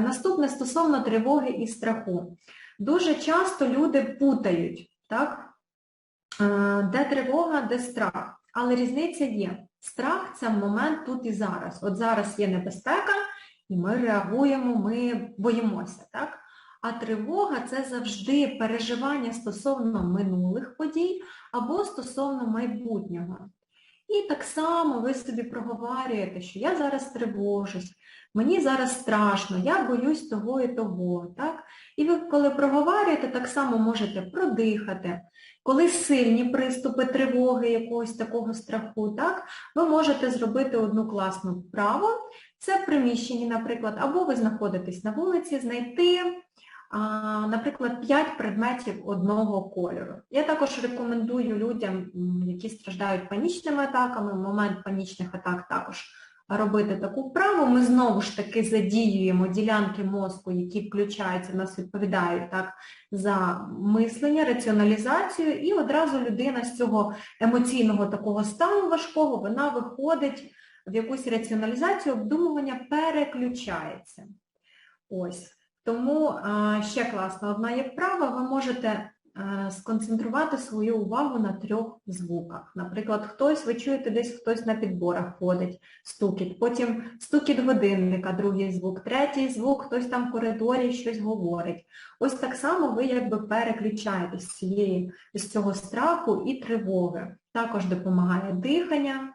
Наступне стосовно тривоги і страху. Дуже часто люди путають, так? Е, де тривога, де страх. Але різниця є. Страх це момент тут і зараз. От зараз є небезпека, і ми реагуємо, ми боїмося. так? А тривога це завжди переживання стосовно минулих подій або стосовно майбутнього. І так само ви собі проговорюєте, що я зараз тривожусь, мені зараз страшно, я боюсь того і того. Так? І ви, коли проговорюєте, так само можете продихати. Коли сильні приступи тривоги, якогось такого страху, так, ви можете зробити одну класну вправу. Це в приміщенні, наприклад, або ви знаходитесь на вулиці, знайти, наприклад, 5 предметів одного кольору. Я також рекомендую людям, які страждають панічними атаками, в момент панічних атак також робити таку вправу. Ми знову ж таки задіюємо ділянки мозку, які включаються, нас відповідають так, за мислення, раціоналізацію, і одразу людина з цього емоційного такого стану важкого, вона виходить в якусь раціоналізацію, обдумування переключається. Ось. Тому ще класна одна є вправа, ви можете сконцентрувати свою увагу на трьох звуках. Наприклад, хтось, ви чуєте, десь хтось на підборах ходить, стукіт, потім стукіт годинника, другий звук, третій звук, хтось там в коридорі щось говорить. Ось так само ви якби переключаєтесь з, цієї, з цього страху і тривоги. Також допомагає дихання,